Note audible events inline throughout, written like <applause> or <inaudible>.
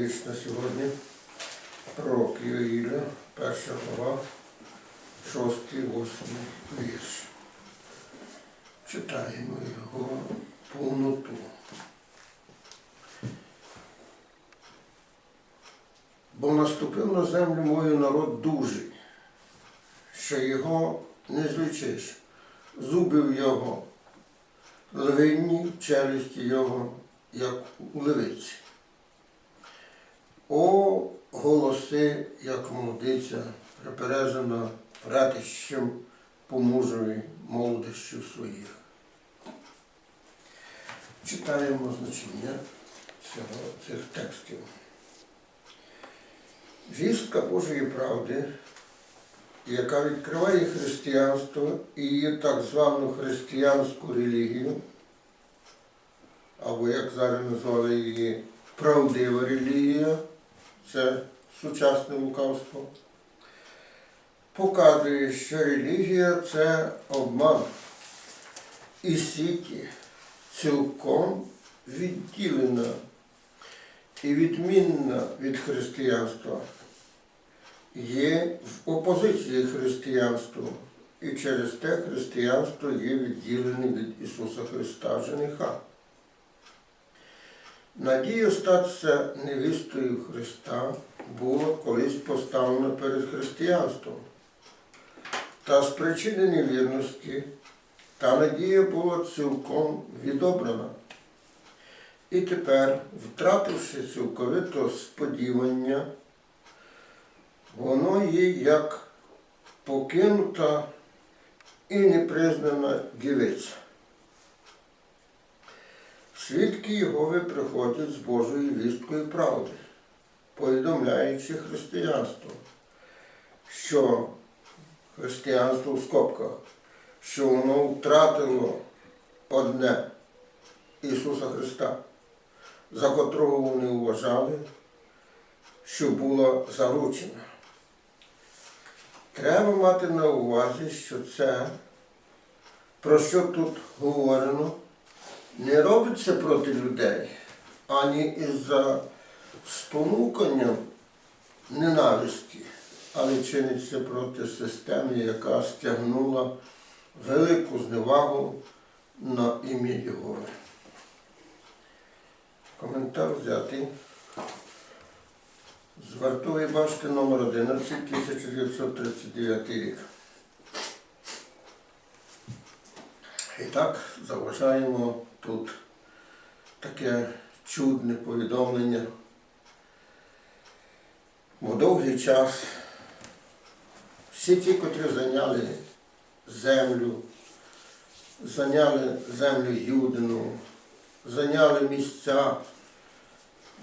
вічна сьогодні. Пророк Йоїля, перша глава, шостий, восьмий вірш. Читаємо його повноту. Бо наступив на землю мою народ дужий, що його не злічиш, зубив його, левинні челюсті його, як у левиці. О, голоси, як молодиця, приперезана ратищем по мужові молодощів своїх. Читаємо значення цього, цих текстів. Вістка Божої правди, яка відкриває християнство і її так звану християнську релігію, або як зараз назвали її правдива релігія, це сучасне лукавство, показує, що релігія це обман. І сіті цілком відділена і відмінна від християнства, є в опозиції християнству, і через те християнство є відділене від Ісуса Христа жениха. Надія статися невістою Христа була колись поставлена перед християнством. Та з причини невірності та надія була цілком відобрана. І тепер, втративши цілковито сподівання, воно є як покинута і непризнана дівиця. Свідки Єгови приходять з Божою вісткою правди, повідомляючи християнство, що християнство в скобках, що воно втратило одне Ісуса Христа, за котрого вони вважали, що була заручена. Треба мати на увазі, що це, про що тут говорено, не робиться проти людей, ані із-за спонукання ненависті, але чиниться проти системи, яка стягнула велику зневагу на ім'я Єгови. Коментар взятий з вартової башти номер 11 1939 рік. І так заважаємо тут таке чудне повідомлення. Бо довгий час всі ті, котрі зайняли землю, зайняли землю Юдину, зайняли місця,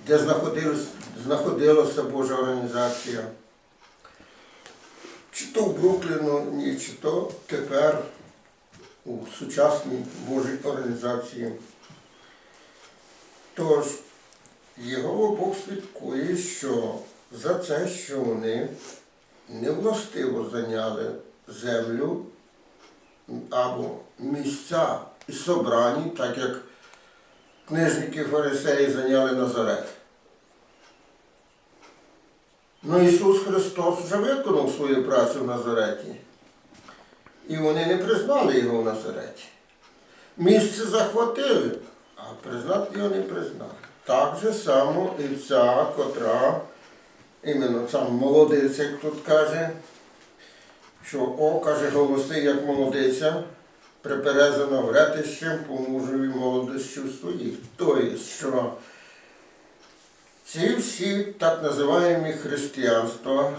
де знаходилась, знаходилася Божа організація. Чи то в Брукліну, чи то тепер у сучасній Божій організації. Тож, його Бог слідкує, що за це, що вони невластиво зайняли землю або місця і собрані, так як книжники фарисеї зайняли Назарет. Ну Ісус Христос вже виконав свою працю в Назареті. І вони не признали його в Назареті. Місце захватили, а признати його не признали. Так же само і ця, котра, іменно ця молодиця, як тут каже, що о, каже, голоси, як молодиця, приперезана вретищем по мужові молодощів своїх. Тобто, що ці всі так називаємо християнства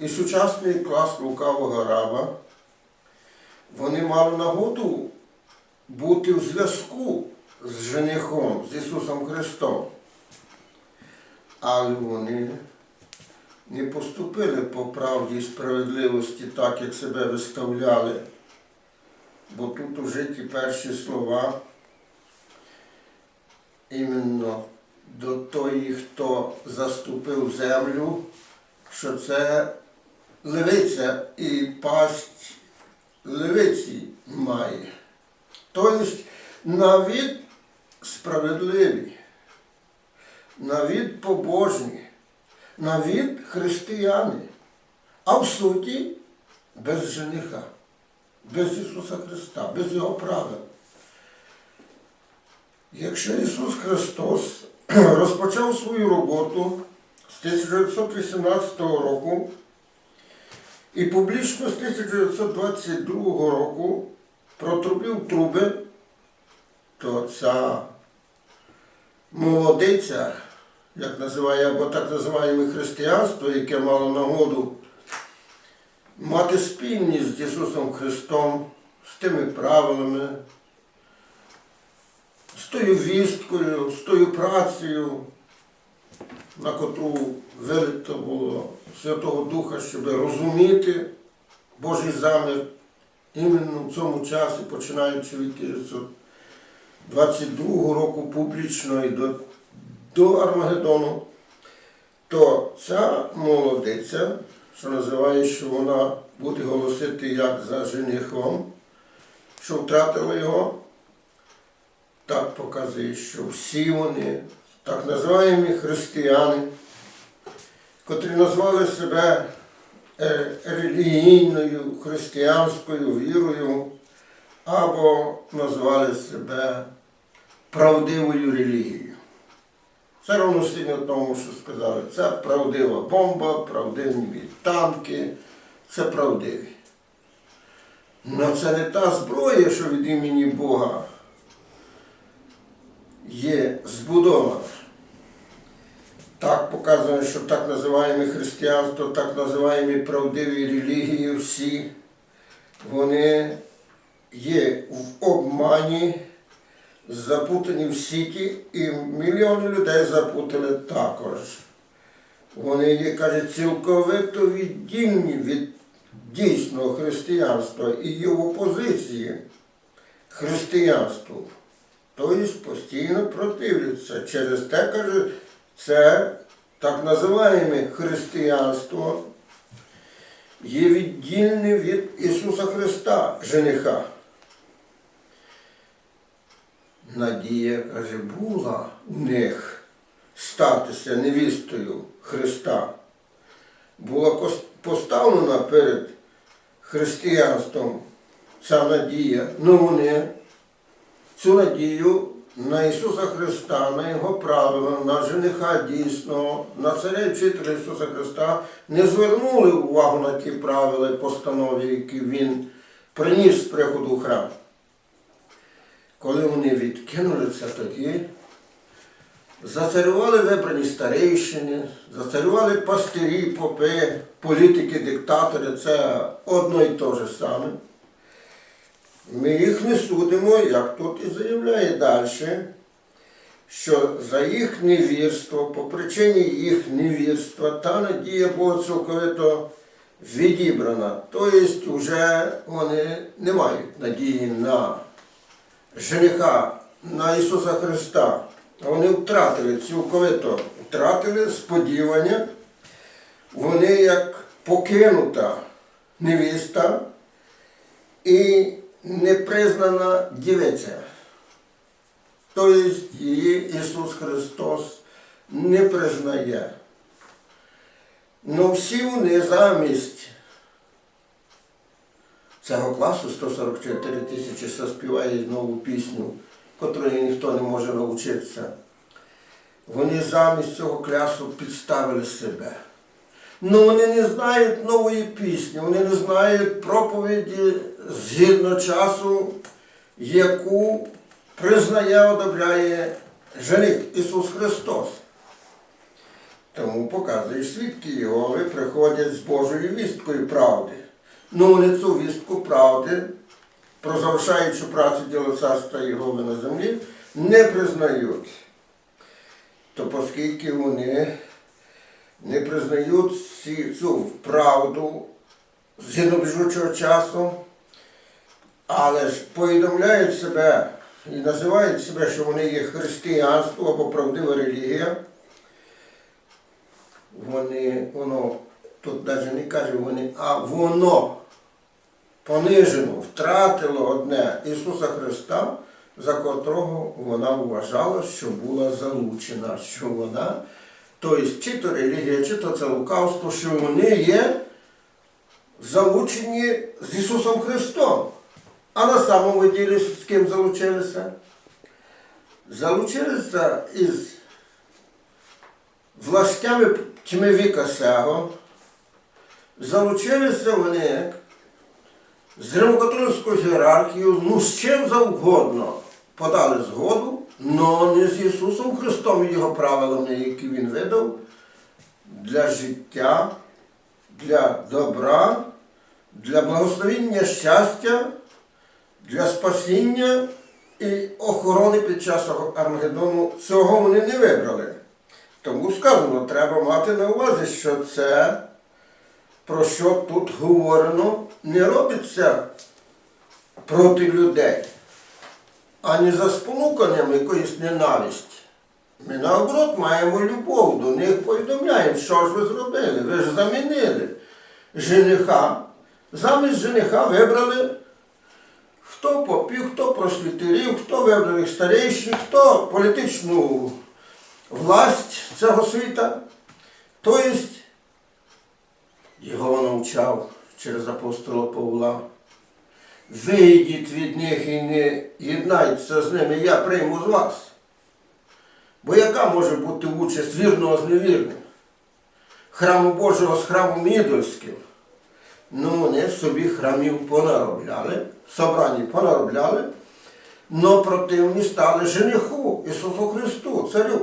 і сучасний клас лукавого раба, вони мали нагоду бути в зв'язку з женихом, з Ісусом Христом. Але вони не поступили по правді і справедливості так, як себе виставляли. Бо тут уже ті перші слова іменно до тої, хто заступив землю, що це левиця і пасть левиці має. Тобто навіть справедливі, на від побожні, на християни, а в суті без жениха, без Ісуса Христа, без Його правил. Якщо Ісус Христос <clears throat> розпочав свою роботу з 1918 року і публічно з 1922 року протрубив труби, то ця молодиця, як називає, або так називаємо християнство, яке мало нагоду мати спільність з Ісусом Христом, з тими правилами, з тою вісткою, з тою працею, на котру вилито було Святого Духа, щоб розуміти Божий замір іменно в цьому часі, починаючи від 1922 року публічно і до, до Армагеддону, то ця молодиця, що називає, що вона буде голосити як за женихом, що втратила його, так показує, що всі вони, так називаємо християни, котрі назвали себе е, релігійною християнською вірою, або назвали себе правдивою релігією. Це равносильно тому, що сказали, це правдива бомба, правдиві танки, це правдиві. Але це не та зброя, що від імені Бога є збудована. Так показано, що так називаємо християнство, так називаємо правдиві релігії всі, вони є в обмані, запутані в сіті, і мільйони людей запутали також. Вони є, каже, цілковито віддільні від дійсного християнства і є в опозиції християнству. Тобто постійно противляться. Через те, каже, це так називаємо християнство є віддільне від Ісуса Христа, жениха. Надія, каже, була у них статися невістою Христа. Була поставлена перед християнством ця надія. Ну вони цю надію на Ісуса Христа, на Його правила, на жениха дійсного, на царя і вчителя Ісуса Христа не звернули увагу на ті правила і постанови, які Він приніс з приходу в храм. Коли вони відкинули це тоді, зацарювали вибрані старейшини, зацарювали пастирі, попи, політики, диктатори, це одно і те ж саме. Ми їх не судимо, як тут і заявляє далі, що за їх невірство, по причині їх невірства, та надія була цілковито відібрана. Тобто вже вони не мають надії на жениха, на Ісуса Христа. Вони втратили цілковито, втратили сподівання, вони як покинута невіста і непризнана дівиця. Тобто її Ісус Христос не признає. Ну всі вони замість цього класу 144 тисячі заспіває нову пісню, котрої ніхто не може навчитися. Вони замість цього клясу підставили себе. Ну вони не знають нової пісні, вони не знають проповіді згідно часу, яку признає, одобряє жених Ісус Христос. Тому показує свідки Єгови приходять з Божою вісткою правди. Ну вони цю вістку правди, про завершаючу працю діло царства Єгови на землі, не признають. То оскільки вони не признають цю правду згідно біжучого часу, але ж повідомляють себе і називають себе, що вони є християнство або правдива релігія, вони, воно, тут навіть не каже вони, а воно понижено, втратило одне Ісуса Христа, за котрого вона вважала, що була залучена, що вона, тобто, чи то релігія, чи то це лукавство, що вони є залучені з Ісусом Христом. А на самому ділі з ким залучилися? Залучилися із властями тьми віка сего, залучилися вони з римокатолицькою ієрархією, ну з чим завгодно подали згоду, але не з Ісусом Христом і Його правилами, які Він видав для життя, для добра, для благословіння щастя, для спасіння і охорони під час Армагеддону. Цього вони не вибрали. Тому сказано, треба мати на увазі, що це, про що тут говорено, не робиться проти людей, ані за спонуканням якоїсь ненависті. Ми наоборот маємо любов до них, повідомляємо, що ж ви зробили, ви ж замінили жениха. Замість жениха вибрали хто попів, хто просвітерів, хто вибрав їх старіших, хто політичну власть цього світа. Тобто його навчав через апостола Павла. Вийдіть від них і не єднайтеся з ними, я прийму з вас. Бо яка може бути участь вірного з невірним? Храму Божого з храмом ідольським? Ну, вони собі храмів понаробляли, собрані понаробляли, но противні стали жениху Ісусу Христу, царю.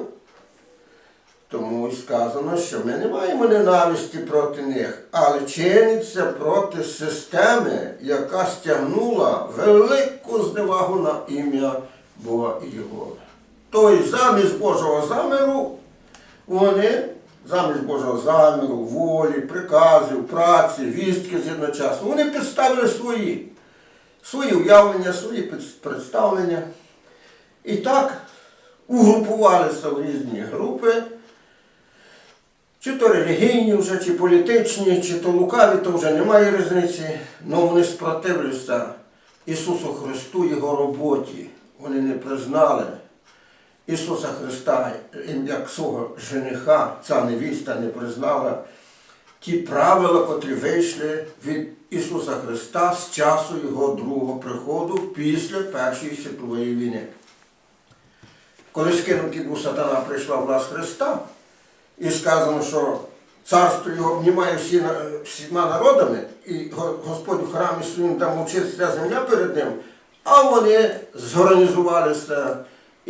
Тому і сказано, що ми не маємо ненависті проти них, але чиниться проти системи, яка стягнула велику зневагу на ім'я Бога і Його. Тобто замість Божого заміру вони, замість Божого заміру, волі, приказів, праці, вістки згідно часу, вони підставили свої, свої уявлення, свої представлення. І так угрупувалися в різні групи. Чи то релігійні вже, чи політичні, чи то лукаві, то вже немає різниці. але вони спротивилися Ісусу Христу, Його роботі. Вони не признали Ісуса Христа як свого жениха, ця невіста не признала ті правила, котрі вийшли від Ісуса Христа з часу Його другого приходу після Першої світової війни. Коли скинутий був сатана, прийшла власть Христа, і сказано, що царство його обнімає всі, всіма народами, і Господь у храмі своїм там мовчить земля перед ним, а вони зорганізувалися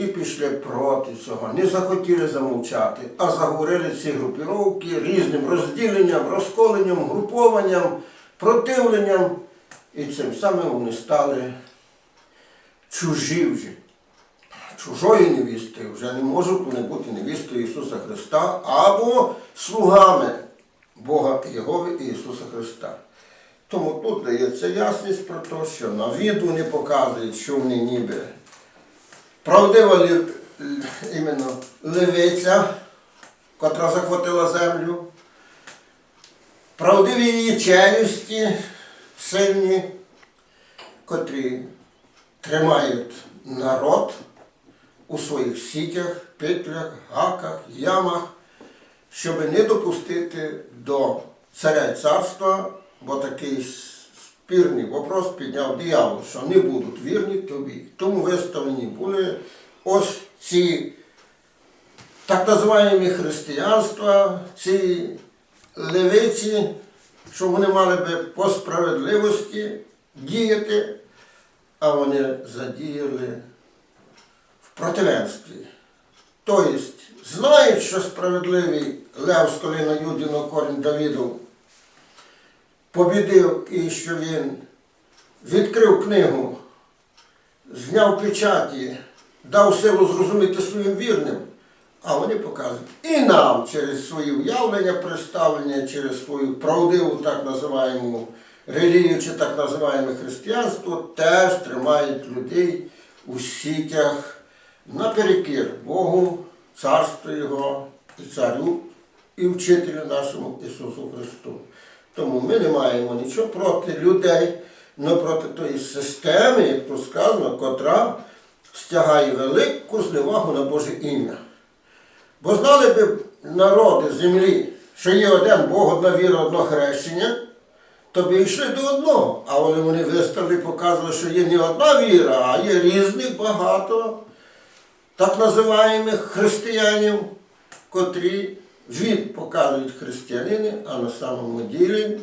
і пішли проти цього. Не захотіли замовчати, а заговорили ці групіровки різним розділенням, розколенням, групованням, противленням. І цим самим вони стали чужі вже чужої невісти вже не можуть вони бути невістою Ісуса Христа або слугами Бога Єгови і Ісуса Христа. Тому тут дається ясність про те, що на від вони показують, що вони ніби правдива іменно левиця, котра захватила землю, правдиві її челюсті сильні, котрі тримають народ у своїх сітях, петлях, гаках, ямах, щоб не допустити до царя царства, бо такий спірний вопрос підняв диявол, що не будуть вірні тобі. Тому виставлені були ось ці так називаємо християнства, ці левиці, що вони мали би по справедливості діяти, а вони задіяли в противенстві. Тобто, знають, що справедливий Лев з коліна Юдіно корінь Давіду побідив і що він. Відкрив книгу, зняв печаті, дав силу зрозуміти своїм вірним, а вони показують. І нам через свої уявлення, представлення, через свою правдиву так називаємо релігію чи так називаємо християнство, теж тримають людей у сітях наперекір Богу, царству Його і царю, і вчителю нашому Ісусу Христу. Тому ми не маємо нічого проти людей, але проти тої системи, як то сказано, котра стягає велику зневагу на Боже ім'я. Бо знали би народи землі, що є один Бог, одна віра, одно хрещення, то би йшли до одного. А вони, вони виставили, показували, що є не одна віра, а є різних багато так називаємих християнів, котрі від показують християнини, а на самому ділі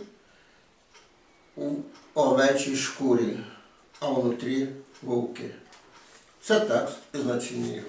у овечій шкурі, а внутрі вовки. Це текст і значення його.